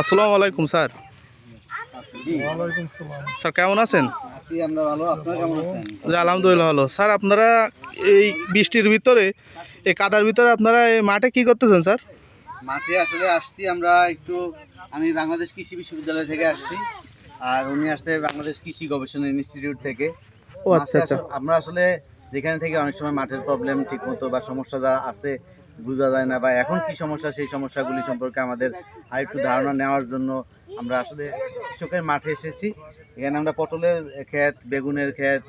আসসালামু আলাইকুম sir. Sir কেমন আছেন? জি, আলহামদুলিল্লাহ ভালো। স্যার আপনারা এই বৃষ্টির ভিতরে এই কাদার ভিতরে আপনারা এই মাঠে কি করতেছেন স্যার? মাঠে আসলে আসছি আমরা একটু আমি বাংলাদেশ কৃষি বিশ্ববিদ্যালয় থেকে আসছি আর উনি আসছে বাংলাদেশ কৃষি গবেষণা ইনস্টিটিউট থেকে। আচ্ছা আচ্ছা। আমরা আসলে যেখানে থেকে অনেক সময় মাঠের প্রবলেম ঠিকমতো বা সমস্যা যা আছে বোঝা যায় না বা এখন কি সমস্যা সেই সমস্যাগুলি সম্পর্কে আমাদের আরেকটু ধারণা নেওয়ার জন্য আমরা আসলে কৃষকের মাঠে এসেছি। এখানে আমরা পটলের ক্ষেত বেগুনের ক্ষেত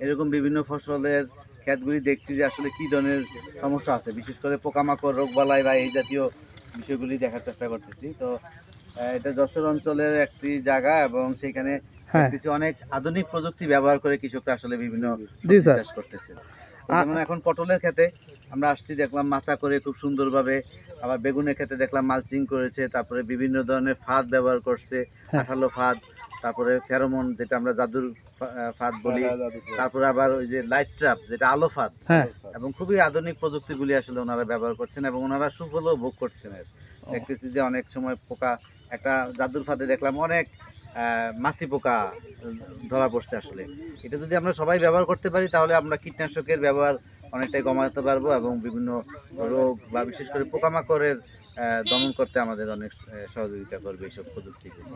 এরকম বিভিন্ন ফসলের ক্ষেতগুলি দেখছি যে আসলে কি ধরনের সমস্যা আছে। বিশেষ করে পোকামাকড় রোগবালাই বা এই জাতীয় বিষয়গুলি দেখার চেষ্টা করতেছি। তো এটা যশোর অঞ্চলের একটি জায়গা এবং সেখানে হ্যাঁ। কিছু অনেক আধুনিক প্রযুক্তি ব্যবহার করে কৃষকরা আসলে বিভিন্ন। চাষ করতেছে। যেমন এখন পটলের ক্ষেতে আমরা আসছি দেখলাম মাচা করে খুব সুন্দরভাবে। আবার বেগুনের ক্ষেতে দেখলাম মালচিং করেছে তারপরে বিভিন্ন ধরনের ফাঁদ ব্যবহার করছে হ্যাঁ। আঠালো ফাঁদ তারপরে ফেরোমন যেটা আমরা জাদুর ফাঁদ বলি তারপরে আবার ওই যে লাইট ট্র্যাপ যেটা আলো ফাঁদ। হ্যাঁ। এবং খুবই আধুনিক প্রযুক্তিগুলি আসলে ওনারা ব্যবহার করছেন এবং ওনারা সুফলও ভোগ করছেন দেখতেছি যে অনেক সময় পোকা একটা জাদুর ফাঁদে দেখলাম অনেক মাছি পোকা ধরা পড়ছে আসলে। এটা যদি আমরা সবাই ব্যবহার করতে পারি তাহলে আমরা কীটনাশকের ব্যবহার অনেকটাই কমাতে পারব এবং বিভিন্ন রোগ বা বিশেষ করে পোকামাকড়ের আহ, দমন করতে আমাদের অনেক সহযোগিতা করবে এইসব প্রযুক্তিগুলি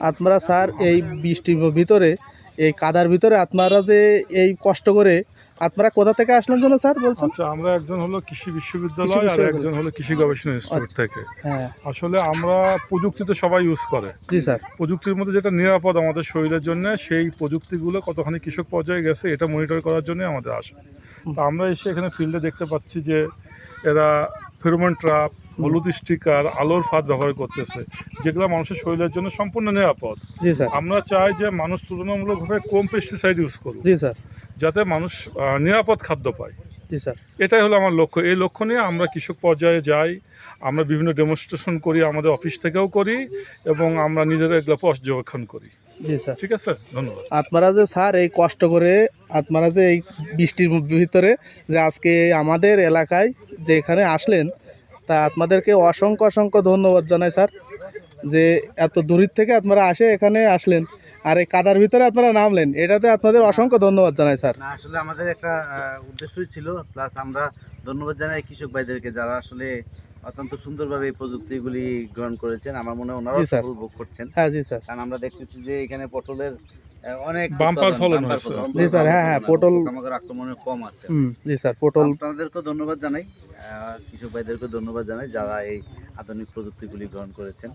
আপনারা স্যার এই বৃষ্টির ভিতরে এই কাদার ভিতরে আপনারা যে এই কষ্ট করে আপনারা কোথা থেকে আসলেন জন্য স্যার বলছেন? আচ্ছা আমরা একজন হলো কৃষি বিশ্ববিদ্যালয় আর একজন হলো কৃষি গবেষণা ইনস্টিটিউট থেকে। হ্যাঁ। আসলে আমরা প্রযুক্তি তো সবাই ইউজ করে। জি স্যার। প্রযুক্তির মধ্যে যেটা নিরাপদ আমাদের শরীরের জন্য সেই প্রযুক্তিগুলো কতখানি কৃষক পর্যায়ে গেছে এটা মনিটর করার জন্য আমাদের আসে। আমরা এসে এখানে ফিল্ডে দেখতে পাচ্ছি যে এরা ফেরোমন ট্রাপ হলুদ স্টিকার আলোর ফাঁদ ব্যবহার করতেছে যেগুলো মানুষের শরীরের জন্য সম্পূর্ণ নিরাপদ। জি স্যার। আমরা চাই যে মানুষ তুলনামূলকভাবে কম পেস্টিসাইড ইউজ করুক জি স্যার। যাতে মানুষ নিরাপদ খাদ্য পায়। জি স্যার। এটাই হলো আমার লক্ষ্য। এই লক্ষ্য নিয়ে আমরা কৃষক পর্যায়ে যাই আমরা বিভিন্ন ডেমনস্ট্রেশন করি আমাদের অফিস থেকেও করি এবং আমরা নিজেরা এগুলো পর্যবেক্ষণ করি। জি স্যার। ঠিক আছে ধন্যবাদ। আপনারা যে স্যার এই কষ্ট করে আপনারা যে এই বৃষ্টির ভিতরে যে আজকে আমাদের এলাকায় যে এখানে আসলেন তা আপনাদেরকে অসংখ্য অসংখ্য ধন্যবাদ জানাই স্যার যে এত দূরের থেকে আপনারা আসে এখানে আসলেন আর এই কাদার ভিতরে আপনারা নামলেন। এটাতে আপনাদের অসংখ্য ধন্যবাদ জানাই স্যার। না আসলে আমাদের একটা উদ্দেশ্যই ছিল প্লাস আমরা ধন্যবাদ জানাই কৃষক ভাইদেরকে যারা আসলে অত্যন্ত সুন্দরভাবে এই প্রযুক্তিগুলি গ্রহণ করেছেন আমার মনে হয় ওনারাও সফল ভোগ করছেন হ্যাঁ জি স্যার কারণ আমরা দেখতেছি যে এখানে পটলের অনেক বাম্পার ফলন হয়েছে। জি, স্যার, হ্যাঁ, হ্যাঁ, পটল- পোকামাকড় আক্রমণের কম আছে হুম জি স্যার পটল আপনাদেরকেও ধন্যবাদ জানাই কৃষক ভাইদেরকে ধন্যবাদ জানাই যারা এই আধুনিক প্রযুক্তিগুলি গ্রহণ করেছেন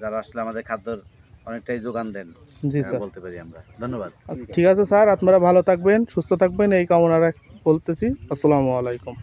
যারা আসলে আমাদের খাদ্যর অনেকটাই যোগান দেন জি স্যার বলতে পারি আমরা ধন্যবাদ ঠিক আছে স্যার আপনারা ভালো থাকবেন সুস্থ থাকবেন এই কামনা রাখ- বলতেছি আসসালামু আলাইকুম।